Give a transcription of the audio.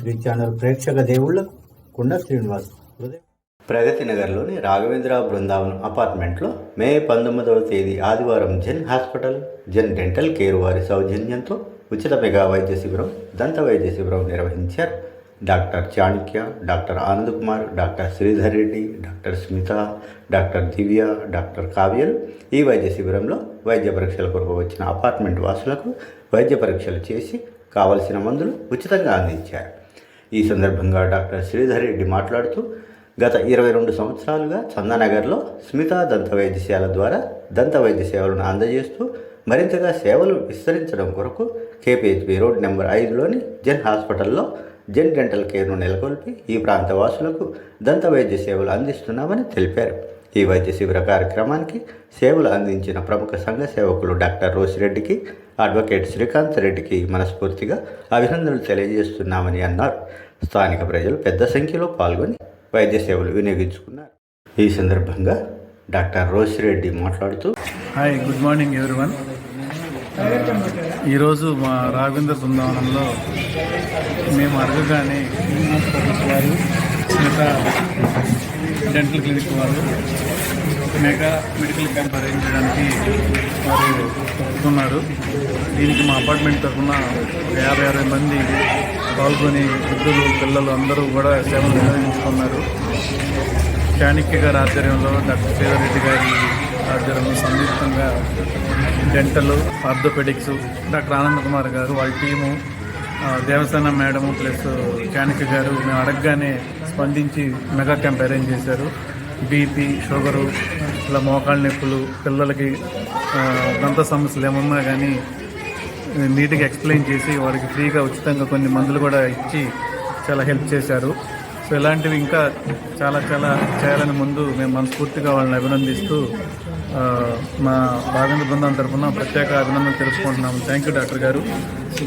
Three channel ప్రేక్షక దేవుళ్ళకు కుండ శ్రీనివాస్ ప్రగతి నగర్లోని రాఘవేంద్ర బృందావనం అపార్ట్మెంట్లో మే పంతొమ్మిదవ తేదీ ఆదివారం Zen hospital Zen dental care వారి సౌజన్యంతో ఉచిత మెగా వైద్య శిబిరం దంత వైద్య శిబిరం నిర్వహించారు. Doctor Chanakya doctor Anand Kumar doctor Sridhar Reddy doctor Smitha doctor Divya doctor కావ్యలు ఈ వైద్య శిబిరంలో వైద్య పరీక్షల కొరకు వచ్చిన అపార్ట్మెంట్ వాసులకు వైద్య పరీక్షలు చేసి కావలసిన మందులు ఉచితంగా అందించారు. ఈ సందర్భంగా డాక్టర్ శ్రీధర్ రెడ్డి మాట్లాడుతూ గత ఇరవై రెండు సంవత్సరాలుగా చందానగర్లో స్మితా దంత వైద్యశాల ద్వారా దంత వైద్య సేవలను అందజేస్తూ మరింతగా సేవలు విస్తరించడం కొరకు కేపీహెచ్బి రోడ్ నెంబర్ ఐదులోని జెన్ హాస్పిటల్లో జెన్ డెంటల్ కేర్ను నెలకొల్పి ఈ ప్రాంత వాసులకు దంత వైద్య సేవలు అందిస్తున్నామని తెలిపారు. ఈ వైద్య శిబిర కార్యక్రమానికి సేవలు అందించిన ప్రముఖ సంఘ సేవకులు డాక్టర్ రోసిరెడ్డికి అడ్వకేట్ శ్రీకాంత్ రెడ్డికి మనస్ఫూర్తిగా అభినందనలు తెలియజేస్తున్నామని అన్నారు. స్థానిక ప్రజలు పెద్ద సంఖ్యలో పాల్గొని వైద్య సేవలు వినియోగించుకున్నారు. ఈ సందర్భంగా డాక్టర్ రోసిరెడ్డి మాట్లాడుతూ హాయ్ గుడ్ మార్నింగ్ ఎవ్రీవన్ ఈరోజు మా రాఘవేంద్ర బృందావనంలో మేము అడగగానే వారు Smitha dental clinic mega medical camp arrange చేయడానికి వారు ఒప్పుకున్నారు దీనికి మా అపార్ట్మెంట్ తరఫున ఒక యాభై అరవై మంది పాల్గొని వృద్ధులు పిల్లలు అందరూ కూడా సేవలు నిర్వహించుకున్నారు చాణక్య గారి ఆధ్వర్యంలో డాక్టర్ శ్రీధర్ గారి ఆధ్వర్యంలో సంయుక్తంగా dental orthopedics doctor Anand Kumar garu వాళ్ళ team Devasena madam plus Chanakya garu మేము అడగగానే స్పందించి మెగా క్యాంప్ అరేంజ్ చేశారు. బీపీ షుగరు ఇలా మోకాళ్ళ నొప్పులు పిల్లలకి దంత సమస్యలు ఏమన్నా కానీ నీట్గా ఎక్స్ప్లెయిన్ చేసి వారికి ఫ్రీగా ఉచితంగా కొన్ని మందులు కూడా ఇచ్చి చాలా హెల్ప్ చేశారు. సో ఇలాంటివి ఇంకా చాలా చాలా చేయాలని ముందు మేము మనస్ఫూర్తిగా వాళ్ళని అభినందిస్తూ మా భాగంగా బృందం తరఫున ప్రత్యేక అభినందనలు తెలుసుకుంటున్నాము thank you doctor garu. So